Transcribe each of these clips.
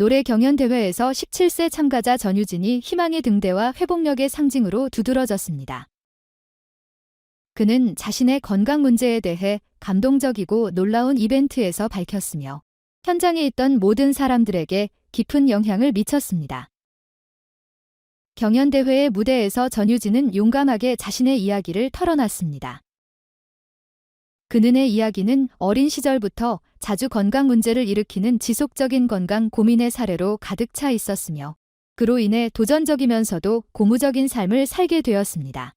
노래 경연 대회에서 17세 참가자 전유진이 희망의 등대와 회복력의 상징으로 두드러졌습니다. 그는 자신의 건강 문제에 대해 감동적이고 놀라운 이벤트에서 밝혔으며 현장에 있던 모든 사람들에게 깊은 영향을 미쳤습니다. 경연대회의 무대에서 전유진은 용감하게 자신의 이야기를 털어놨습니다. 그는의 이야기는 어린 시절부터 자주 건강 문제를 일으키는 지속적인 건강 고민의 사례로 가득 차 있었으며 그로 인해 도전적이면서도 고무적인 삶을 살게 되었습니다.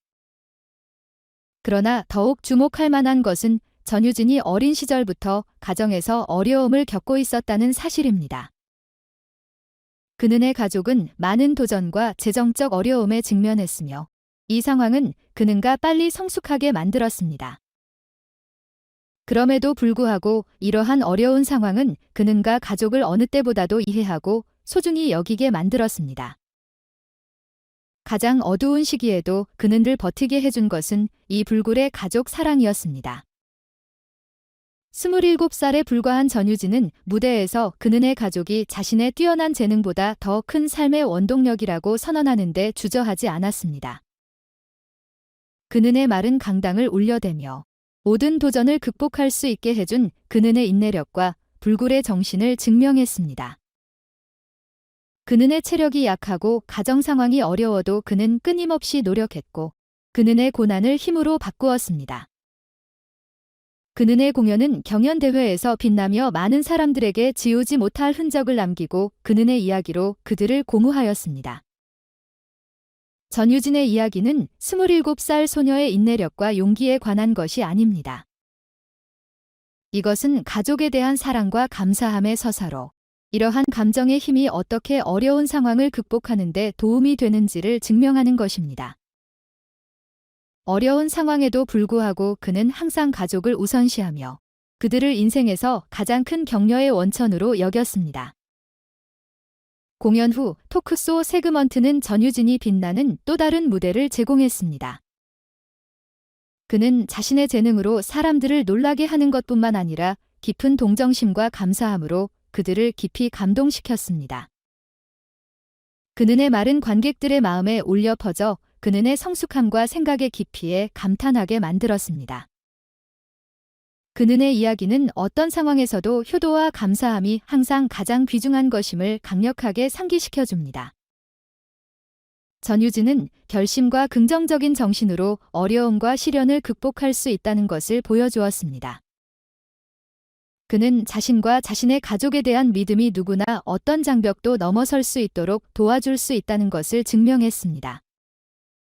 그러나 더욱 주목할 만한 것은 전유진이 어린 시절부터 가정에서 어려움을 겪고 있었다는 사실입니다. 그는의 가족은 많은 도전과 재정적 어려움에 직면했으며 이 상황은 그는가 빨리 성숙하게 만들었습니다. 그럼에도 불구하고 이러한 어려운 상황은 그는가 가족을 어느 때보다도 이해하고 소중히 여기게 만들었습니다. 가장 어두운 시기에도 그는 늘 버티게 해준 것은 이 불굴의 가족 사랑이었습니다. 27살에 불과한 전유진은 무대에서 그는의 가족이 자신의 뛰어난 재능보다 더 큰 삶의 원동력이라고 선언하는데 주저하지 않았습니다. 그는의 말은 강당을 울려대며 모든 도전을 극복할 수 있게 해준 그는의 인내력과 불굴의 정신을 증명했습니다. 그는의 체력이 약하고 가정 상황이 어려워도 그는 끊임없이 노력했고 그는의 고난을 힘으로 바꾸었습니다. 그는의 공연은 경연대회에서 빛나며 많은 사람들에게 지우지 못할 흔적을 남기고 그는의 이야기로 그들을 고무하였습니다. 전유진의 이야기는 27살 소녀의 인내력과 용기에 관한 것이 아닙니다. 이것은 가족에 대한 사랑과 감사함의 서사로 이러한 감정의 힘이 어떻게 어려운 상황을 극복하는데 도움이 되는지를 증명하는 것입니다. 어려운 상황에도 불구하고 그는 항상 가족을 우선시하며 그들을 인생에서 가장 큰 격려의 원천으로 여겼습니다. 공연 후 토크쇼 세그먼트는 전유진이 빛나는 또 다른 무대를 제공했습니다. 그는 자신의 재능으로 사람들을 놀라게 하는 것뿐만 아니라 깊은 동정심과 감사함으로 그들을 깊이 감동시켰습니다. 그는의 말은 관객들의 마음에 울려 퍼져 그는의 성숙함과 생각의 깊이에 감탄하게 만들었습니다. 그는의 이야기는 어떤 상황에서도 효도와 감사함이 항상 가장 귀중한 것임을 강력하게 상기시켜 줍니다. 전유진은 결심과 긍정적인 정신으로 어려움과 시련을 극복할 수 있다는 것을 보여주었습니다. 그는 자신과 자신의 가족에 대한 믿음이 누구나 어떤 장벽도 넘어설 수 있도록 도와줄 수 있다는 것을 증명했습니다.